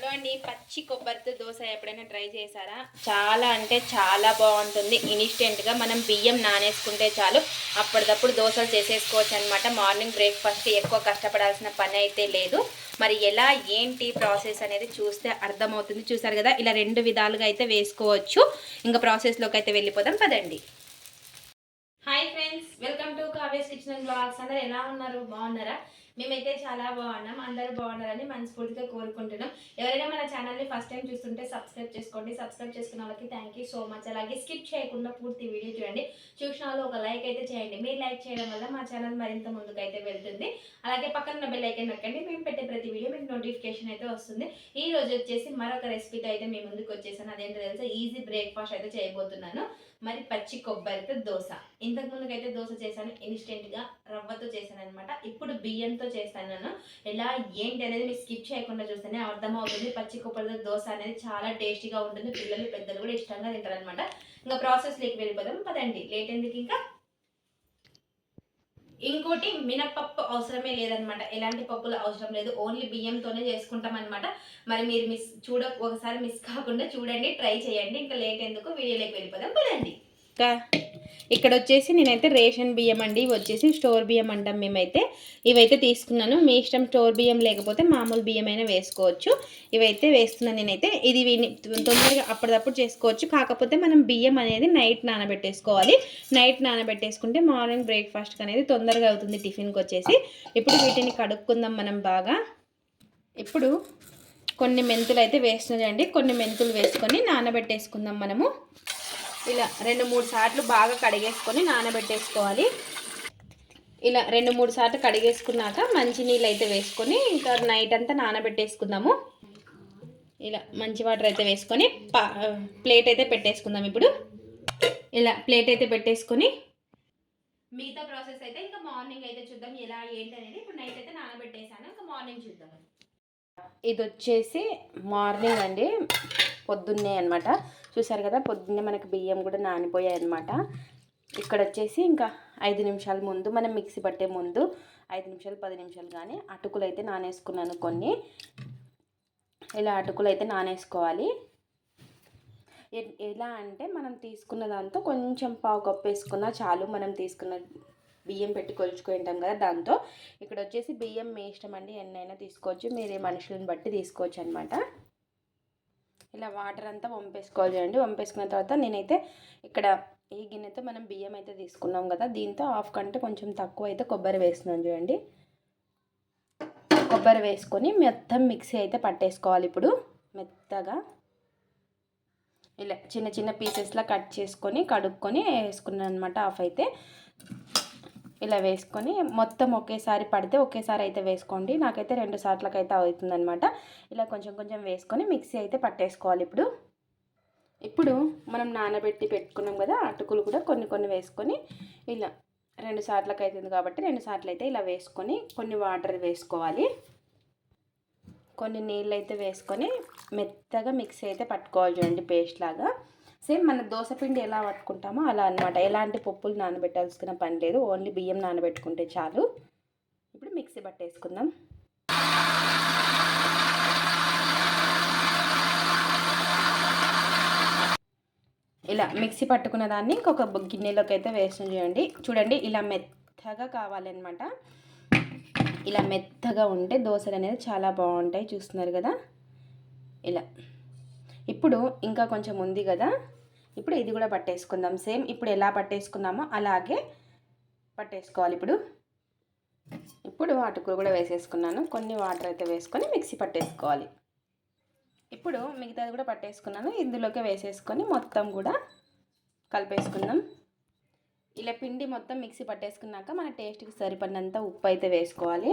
Hello అండి పచ్చి కొబ్బరితో దోశ ఎప్పుడైనా ట్రై చేశారా? చాలా అంటే చాలా బాగుంటుంది. ఇన్స్టెంట్గా మనం బియ్యం నానేసుకుంటే చాలు అప్పటికప్పుడు దోశలు చేసేసుకోవచ్చు అనమాట మార్నింగ్ బ్రేక్ఫాస్ట్ ఎక్కువ కష్టపడాల్సిన పని అయితే లేదు. మరి ఎలా ఏంటి ప్రాసెస్ అనేది చూస్తే అర్థమవుతుంది. చూసారు కదా ఇలా రెండు విధాలుగా అయితే వేసుకోవచ్చు. ఇంకా ప్రాసెస్లోకి అయితే వెళ్ళిపోదాం పదండి. Hi friends welcome to Kavya kitchen blogs. అందరు ఎలా ఉన్నారు? బాగున్నారా? మేమైతే చాలా బాగున్నాం అందరూ బాగున్నారని మనస్ఫూర్తిగా కోరుకుంటున్నాం. ఎవరైనా మన ఛానల్ని ఫస్ట్ టైం చూస్తుంటే సబ్స్క్రైబ్ చేసుకోండి. సబ్స్క్రైబ్ చేసుకున్న వాళ్ళకి థ్యాంక్ యూ సో మచ్ అలాగే స్కిప్ చేయకుండా పూర్తి వీడియో చూడండి. చూసిన వాళ్ళు ఒక లైక్ అయితే చేయండి. మీరు లైక్ చేయడం వల్ల మా ఛానల్ మరింత ముందుకు అయితే వెళ్తుంది. అలాగే పక్కన ఉన్న బెల్ ఐకన్ నొక్కండి. మేము పెట్టే ప్రతి వీడియో మీకు నోటిఫికేషన్ అయితే వస్తుంది. ఈ రోజు వచ్చేసి మరొక రెసిపీతో అయితే మీ ముందుకు వచ్చేసాను. అదేంటో తెలుసా? ఈజీ బ్రేక్ఫాస్ట్ అయితే చేయబోతున్నాను. మరి పచ్చి కొబ్బరితో దోశ. ఇంతకు ముందుకైతే దోశ చేశాను ఇన్స్టెంట్గా రవ్వతో చేశాను అనమాట ఇప్పుడు బియ్యంతో చేస్తాను నేను ఎలా ఏంటి అనేది మీరు స్కిప్ చేయకుండా చూస్తేనే అర్థమవుతుంది. పచ్చి కొబ్బరితో దోశ అనేది చాలా టేస్టీగా ఉంటుంది. పిల్లలు పెద్దలు కూడా ఇష్టంగా తింటారు అనమాట ఇంకా ప్రాసెస్లోకి వెళ్ళిపోదాం. పదండి. లేట్ ఎందుకు ఇంకా? ఇంకోటి మినప్పప్పు అవసరమే లేదనమాట. ఎలాంటి పప్పులు అవసరం లేదు. ఓన్లీ బియ్యంతోనే చేసుకుంటాం అనమాట మరి మీరు మిస్ చూడ ఒకసారి మిస్ కాకుండా చూడండి ట్రై చేయండి. ఇంకా లేట్ ఎందుకు? వీడియోలోకి వెళ్ళిపోదాం. పదండి. ఇక్కడ వచ్చేసి నేనైతే రేషన్ బియ్యం అండి ఇవి వచ్చేసి స్టోర్ బియ్యం అంటాం మేమైతే. ఇవైతే తీసుకున్నాను. మీ ఇష్టం స్టోర్ బియ్యం లేకపోతే మామూలు బియ్యం అయినా వేసుకోవచ్చు. ఇవైతే వేస్తున్నాను నేనైతే. ఇది విని- తొందరగా అప్పటిదప్పుడు చేసుకోవచ్చు. కాకపోతే మనం బియ్యం అనేది నైట్ నానబెట్టేసుకోవాలి. నైట్ నానబెట్టేసుకుంటే మార్నింగ్ బ్రేక్ఫాస్ట్ అనేది తొందరగా అవుతుంది టిఫిన్కి వచ్చేసి. ఇప్పుడు వీటిని కడుక్కుందాం మనం బాగా. ఇప్పుడు కొన్ని మెంతులు అయితే వేస్తున్నాయండి కొన్ని మెంతులు వేసుకొని నానబెట్టేసుకుందాం మనము. ఇలా రెండు మూడు సార్లు బాగా కడిగేసుకొని నానబెట్టేసుకోవాలి. ఇలా రెండు మూడు సార్లు కడిగేసుకున్నాక మంచి నీళ్ళు అయితే వేసుకొని ఇంకా నైట్ అంతా నానబెట్టేసుకుందాము. ఇలా మంచి వాటర్ అయితే వేసుకొని పా ప్లేట్ అయితే పెట్టేసుకుందాం ఇప్పుడు. ఇలా ప్లేట్ అయితే పెట్టేసుకొని మిగతా ప్రాసెస్ అయితే ఇంకా మార్నింగ్ అయితే చూద్దాం ఎలా ఏంటి అనేది ఇప్పుడు నైట్ అయితే నానబెట్టేసాను ఇంకా మార్నింగ్ చూద్దాం. ఇది వచ్చేసి మార్నింగ్ అండి. పొద్దున్నే అనమాట చూసారు కదా పొద్దున్నే మనకి బియ్యం కూడా నానిపోయాయి అనమాట ఇక్కడ వచ్చేసి ఇంకా ఐదు నిమిషాల ముందు మనం మిక్సీ పట్టే ముందు ఐదు నిమిషాలు పది నిమిషాలు కానీ అటుకులు అయితే నానేసుకున్నాను కొన్ని. ఇలా అటుకులు అయితే నానేసుకోవాలి. ఎ- ఎలా అంటే మనం తీసుకున్న దాంతో కొంచెం పావు కప్పు వేసుకున్నా చాలు. మనం తీసుకున్న బియ్యం పెట్టి కొలుచుకుంటాం కదా దాంతో. ఇక్కడ వచ్చేసి బియ్యం మీ ఇష్టం అండి ఎన్నైనా తీసుకోవచ్చు. మీరు మనుషులను బట్టి తీసుకోవచ్చు అనమాట ఇలా వాటర్ అంతా వంపేసుకోవాలి చూడండి. వంపేసుకున్న తర్వాత నేనైతే ఇక్కడ ఈ గిన్నెతో మనం బియ్యం అయితే తీసుకున్నాం కదా. దీంతో హాఫ్ కంటే కొంచెం తక్కువ అయితే కొబ్బరి వేస్తున్నాను చూడండి. కొబ్బరి వేసుకొని మొత్తం మిక్సీ అయితే పట్టేసుకోవాలి ఇప్పుడు మెత్తగా. ఇలా చిన్న చిన్న పీసెస్లా కట్ చేసుకొని కడుక్కొని వేసుకున్నాను అనమాట హాఫ్ అయితే. ఇలా వేసుకొని మొత్తం ఒకేసారి పడితే ఒకేసారి అయితే వేసుకోండి. నాకైతే రెండు సార్లకైతే అయితే ఇలా కొంచెం కొంచెం వేసుకొని మిక్సీ అయితే పట్టేసుకోవాలి ఇప్పుడు. ఇప్పుడు మనం నానబెట్టి పెట్టుకున్నాం కదా అటుకులు కూడా కొన్ని కొన్ని వేసుకొని ఇలా రెండు సార్లకు అవుతుంది కాబట్టి రెండు సార్లు అయితే ఇలా వేసుకొని కొన్ని వాటర్ వేసుకోవాలి. కొన్ని నీళ్ళు అయితే వేసుకొని మెత్తగా మిక్సీ అయితే పట్టుకోవాలి చూడండి పేస్ట్ లాగా. సేమ్ మన దోశపిండి ఎలా పట్టుకుంటామో అలా అనమాట ఎలాంటి పప్పులు నానబెట్టాల్సిన పని లేదు. ఓన్లీ బియ్యం నానబెట్టుకుంటే చాలు. ఇప్పుడు మిక్సీ పట్టేసుకుందాం ఇలా మిక్సీ పట్టుకున్న దాన్ని ఇంకొక గిన్నెలోకి అయితే వేసిన చేయండి. చూడండి ఇలా మెత్తగా కావాలన్నమాట. ఇలా మెత్తగా ఉంటే దోశలు అనేది చాలా బాగుంటాయి. చూస్తున్నారు కదా? ఇలా. ఇప్పుడు ఇంకా కొంచెం ఉంది కదా. ఇప్పుడు ఇది కూడా పట్టేసుకుందాం. సేమ్ ఇప్పుడు ఎలా పట్టేసుకున్నామో అలాగే పట్టేసుకోవాలి ఇప్పుడు. ఇప్పుడు అటుకులు కూడా వేసేసుకున్నాను. కొన్ని వాటర్ అయితే వేసుకొని మిక్సీ పట్టేసుకోవాలి. ఇప్పుడు మిగతాది కూడా పట్టేసుకున్నాను. ఇందులోకి వేసేసుకొని మొత్తం కూడా కలిపేసుకుందాం. ఇలా పిండి మొత్తం మిక్సీ పట్టేసుకున్నాక మన టేస్ట్కి సరిపడినంత ఉప్పు అయితే వేసుకోవాలి.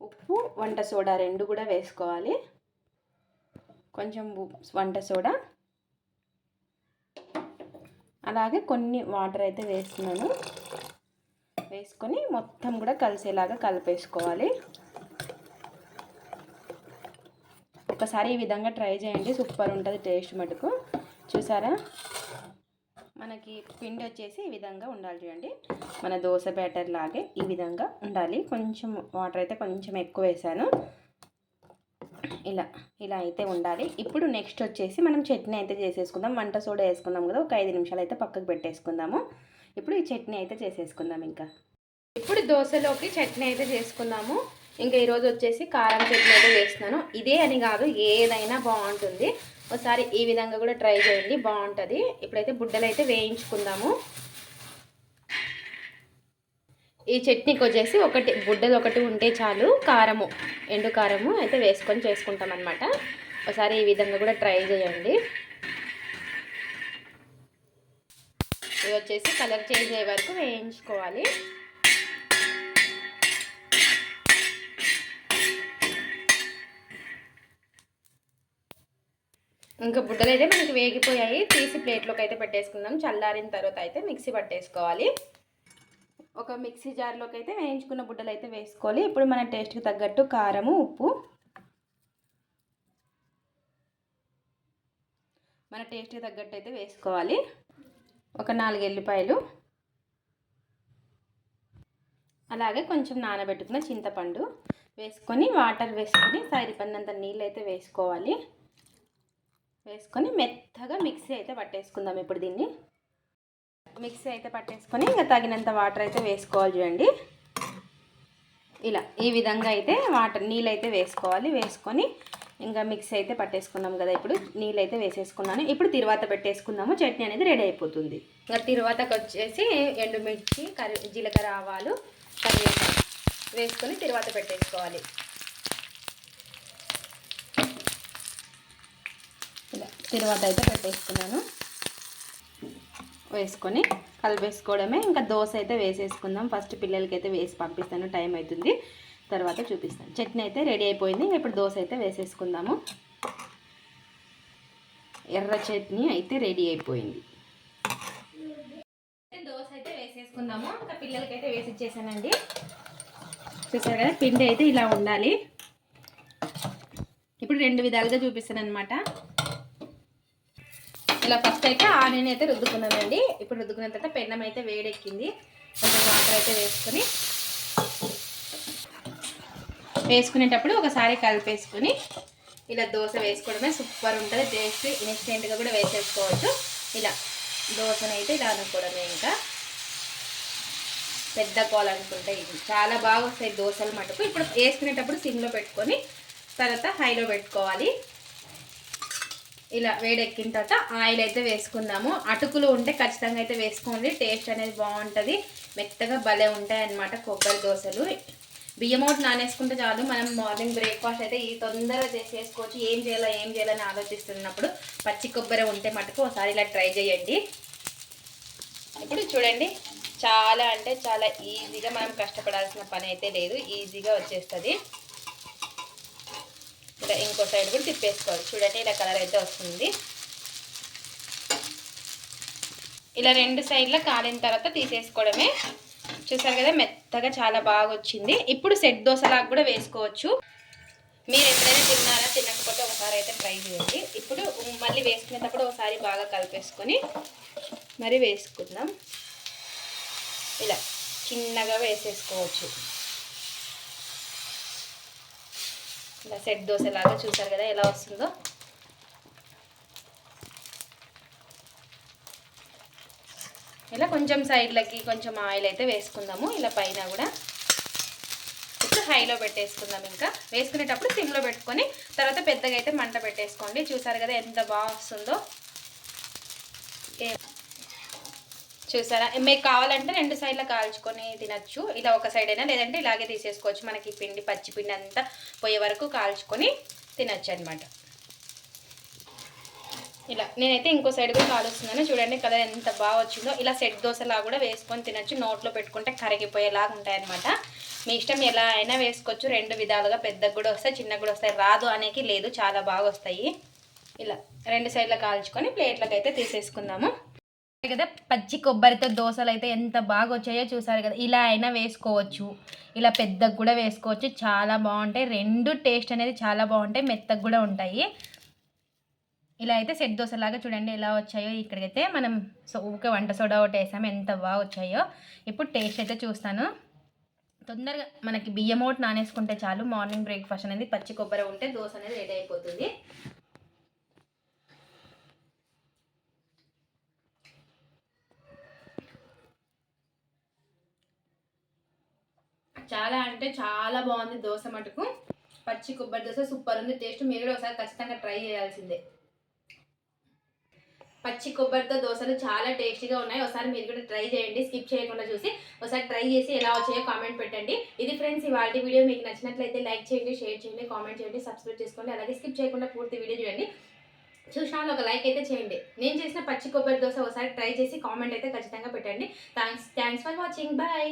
ఉప్పు వంట సోడా రెండు కూడా వేసుకోవాలి. కొంచెం వంట సోడా. అలాగే కొన్ని వాటర్ అయితే వేస్తున్నాను. వేసుకొని మొత్తం కూడా కలిసేలాగా కలిపేసుకోవాలి. ఒకసారి ఈ విధంగా ట్రై చేయండి. సూపర్ ఉంటుంది టేస్ట్ మటుకు. చూసారా? మనకి పిండి వచ్చేసి ఈ విధంగా ఉండాలి చూడండి. మన దోశ బ్యాటర్ లాగే ఈ విధంగా ఉండాలి. కొంచెం వాటర్ అయితే కొంచెం ఎక్కువ వేసాను. ఇలా ఇలా అయితే ఉండాలి. ఇప్పుడు నెక్స్ట్ వచ్చేసి మనం చట్నీ అయితే చేసేసుకుందాం. వంట సోడా వేసుకుందాం కదా ఒక ఐదు నిమిషాలు అయితే పక్కకు పెట్టేసుకుందాము. ఇప్పుడు ఈ చట్నీ అయితే చేసేసుకుందాం ఇంకా. ఇప్పుడు దోశలోకి చట్నీ అయితే చేసుకుందాము ఇంకా ఈరోజు వచ్చేసి కారం చట్నీ అయితే చేస్తున్నాను. ఇదే అని కాదు ఏదైనా బాగుంటుంది. ఒకసారి ఈ విధంగా కూడా ట్రై చేయండి బాగుంటుంది. ఇప్పుడైతే బుడ్డలు అయితే వేయించుకుందాము. ఈ చట్నీకి వచ్చేసి ఒకటి బుడ్డలు ఒకటి ఉంటే చాలు. కారము ఎండు కారము అయితే వేసుకొని చేసుకుంటాం అనమాట ఒకసారి ఈ విధంగా కూడా ట్రై చేయండి. ఇవి వచ్చేసి కలర్ చేంజ్ అయ్యే వరకు వేయించుకోవాలి. ఇంకా బుడ్డలు అయితే మనకి వేగిపోయాయి. తీసి ప్లేట్లోకి అయితే పెట్టేసుకుందాం. చల్లారిన తర్వాత అయితే మిక్సీ పట్టేసుకోవాలి. ఒక మిక్సీ జార్లోకి అయితే వేయించుకున్న బుడ్డలు అయితే వేసుకోవాలి. ఇప్పుడు మన టేస్ట్కి తగ్గట్టు కారము ఉప్పు. మన టేస్ట్కి తగ్గట్టు అయితే వేసుకోవాలి. ఒక నాలుగు ఎల్లిపాయలు. అలాగే కొంచెం నానబెట్టుకున్న చింతపండు వేసుకొని వాటర్ వేసుకొని సరిపడినంత నీళ్ళు అయితే వేసుకోవాలి. వేసుకొని మెత్తగా మిక్సీ అయితే పట్టేసుకుందాం ఇప్పుడు దీన్ని. మిక్సీ అయితే పట్టేసుకొని ఇంకా తగినంత వాటర్ అయితే వేసుకోవాలి చూడండి. ఇలా ఈ విధంగా అయితే వాటర్ నీళ్ళు అయితే వేసుకోవాలి. వేసుకొని ఇంకా మిక్సీ అయితే పట్టేసుకున్నాం కదా ఇప్పుడు. నీళ్ళు అయితే వేసేసుకున్నాను. ఇప్పుడు తిరువాత పెట్టేసుకుందాము. చట్నీ అనేది రెడీ అయిపోతుంది. ఇంకా తిరువాతకు వచ్చేసి ఎండుమిర్చి కరి జీలకర్ర ఆవాలు కరివేపాకు వేసుకొని తిరువాత పెట్టేసుకోవాలి. ఇలా తిరువాత అయితే పెట్టేసుకున్నాను. వేసుకొని కలిపేసుకోవడమే. ఇంకా దోశ అయితే వేసేసుకుందాం. ఫస్ట్ పిల్లలకి అయితే వేసి పంపిస్తాను. టైం అవుతుంది. తర్వాత చూపిస్తాను. చట్నీ అయితే రెడీ అయిపోయింది. ఇప్పుడు దోశ అయితే వేసేసుకుందాము. ఎర్ర చట్నీ అయితే రెడీ అయిపోయింది. దోశ అయితే వేసేసుకుందాము. ఇంకా పిల్లలకి అయితే వేసి ఇచ్చేసానండి. చూసారు కదా? పిండి అయితే ఇలా ఉండాలి. ఇప్పుడు రెండు విధాలుగా చూపిస్తాను అనమాట ఇలా ఫస్ట్ అయితే ఆనియన్ అయితే రుద్దుకున్నానండి. ఇప్పుడు రుద్దుకున్న తర్వాత పెన్నం అయితే వేడెక్కింది. కొంచెం వాటర్ అయితే వేసుకొని వేసుకునేటప్పుడు ఒకసారి కలిపేసుకొని ఇలా దోశ వేసుకోవడమే సూపర్ ఉంటుంది. టేస్ట్ ఇన్స్టెంట్గా కూడా వేసేసుకోవచ్చు. ఇలా దోశనైతే అయితే ఇలా అనుకోవడమే ఇంకా. పెద్ద కాల్ అనుకుంటే ఇది. చాలా బాగా వస్తాయి దోశలు మటుకు. ఇప్పుడు వేసుకునేటప్పుడు సిమ్లో పెట్టుకొని తర్వాత హైలో పెట్టుకోవాలి. ఇలా వేడెక్కిన తర్వాత ఆయిల్ అయితే వేసుకుందాము. అటుకులు ఉంటే ఖచ్చితంగా అయితే వేసుకోండి. టేస్ట్ అనేది బాగుంటుంది. మెత్తగా భలే ఉంటాయి అన్నమాట కొబ్బరి దోశలు. బియ్యం ఒకటి నానేసుకుంటే చాలు. మనం మార్నింగ్ బ్రేక్ఫాస్ట్ అయితే ఈ తొందరగా చేసేసుకోవచ్చు ఏం చేయాలో ఏం చేయాలని ఆలోచిస్తున్నప్పుడు పచ్చి కొబ్బరి ఉంటే మటుకు ఒకసారి ఇలా ట్రై చేయండి. ఇప్పుడు చూడండి. చాలా అంటే చాలా ఈజీగా మనం కష్టపడాల్సిన పని అయితే లేదు. ఈజీగా వచ్చేస్తుంది. ఇలా ఇంకో సైడ్ కూడా తిప్పేసుకోవాలి. చూడండి ఇలా కలర్ అయితే వస్తుంది. ఇలా రెండు సైడ్ల కాలిన తర్వాత తీసేసుకోవడమే. చూసారు కదా మెత్తగా చాలా బాగా వచ్చింది. ఇప్పుడు సెట్ దోశలాగా కూడా వేసుకోవచ్చు. మీరు ఎప్పుడైనా తిన్నారా తినకపోతే ఒకసారి అయితే ట్రై చేయండి. ఇప్పుడు మళ్ళీ వేసుకునేటప్పుడు ఒకసారి బాగా కలిపేసుకొని మరి వేసుకుందాం. ఇలా చిన్నగా వేసేసుకోవచ్చు. ఇలా సెట్ దోశలాగా చూసారు కదా ఎలా వస్తుందో? ఇలా కొంచెం సైడ్లకి కొంచెం ఆయిల్ అయితే వేసుకుందాము. ఇలా పైన కూడా ఇప్పుడు హైలో పెట్టేసుకుందాం ఇంకా. వేసుకునేటప్పుడు సిమ్లో పెట్టుకొని తర్వాత పెద్దగా అయితే మంట పెట్టేసుకోండి. చూసారు కదా ఎంత బాగా వస్తుందో? చూసారా? మీకు కావాలంటే రెండు సైడ్ల కాల్చుకొని తినచ్చు. ఇలా ఒక సైడ్ అయినా లేదంటే ఇలాగే తీసేసుకోవచ్చు. మనకి పిండి పచ్చి పిండి అంతా పోయే వరకు కాల్చుకొని తినచ్చు అనమాట ఇలా నేనైతే ఇంకో సైడ్ కూడా కాలుస్తున్నాను. చూడండి కలర్ ఎంత బాగా వచ్చిందో. ఇలా సెట్ దోశలా కూడా వేసుకొని తినచ్చు. నోట్లో పెట్టుకుంటే కరిగిపోయేలాగా ఉంటాయన్నమాట. మీ ఇష్టం ఎలా అయినా వేసుకోవచ్చు. రెండు విధాలుగా పెద్దగా కూడా వస్తాయి చిన్నగా కూడా వస్తాయి రాదు అనేకి లేదు. చాలా బాగా వస్తాయి. ఇలా రెండు సైడ్ల కాల్చుకొని ప్లేట్లకు అయితే తీసేసుకుందాము. కదా పచ్చి కొబ్బరితో దోశలు అయితే ఎంత బాగా వచ్చాయో చూసారు కదా ఇలా అయినా వేసుకోవచ్చు. ఇలా పెద్దగా కూడా వేసుకోవచ్చు చాలా బాగుంటాయి. రెండు టేస్ట్ అనేది చాలా బాగుంటాయి మెత్తగా కూడా ఉంటాయి. ఇలా అయితే సెట్ దోశలాగా చూడండి ఎలా వచ్చాయో. ఇక్కడికైతే మనం సో ఊకే వంట సోడా ఒకటి వేసాము ఎంత బాగా వచ్చాయో ఇప్పుడు టేస్ట్ అయితే చూస్తాను. తొందరగా మనకి బియ్యం ఒకటి నానేసుకుంటే చాలు మార్నింగ్ బ్రేక్ఫాస్ట్ అనేది పచ్చి కొబ్బరి ఉంటే దోశ అనేది రెడీ అయిపోతుంది. చాలా అంటే చాలా బాగుంది దోశ మటుకు. పచ్చి కొబ్బరి దోశ సూపర్ ఉంది. టేస్ట్ మీరు కూడా ఒకసారి ఖచ్చితంగా ట్రై చేయాల్సిందే. పచ్చి కొబ్బరితో దోశలు చాలా టేస్టీగా ఉన్నాయి. ఒకసారి మీరు కూడా ట్రై చేయండి. స్కిప్ చేయకుండా చూసి ఒకసారి ట్రై చేసి ఎలా వచ్చాయో కామెంట్ పెట్టండి. ఇది ఫ్రెండ్స్ ఇవాళ వీడియో మీకు నచ్చినట్లయితే లైక్ చేయండి షేర్ చేయండి కామెంట్ చేయండి సబ్స్క్రైబ్ చేసుకోండి. అలాగే స్కిప్ చేయకుండా పూర్తి వీడియో చూడండి. చూసిన ఒక లైక్ అయితే చేయండి. నేను చేసిన పచ్చి కొబ్బరి దోశ ఒకసారి ట్రై చేసి కామెంట్ అయితే ఖచ్చితంగా పెట్టండి. Thanks thanks for watching. Bye.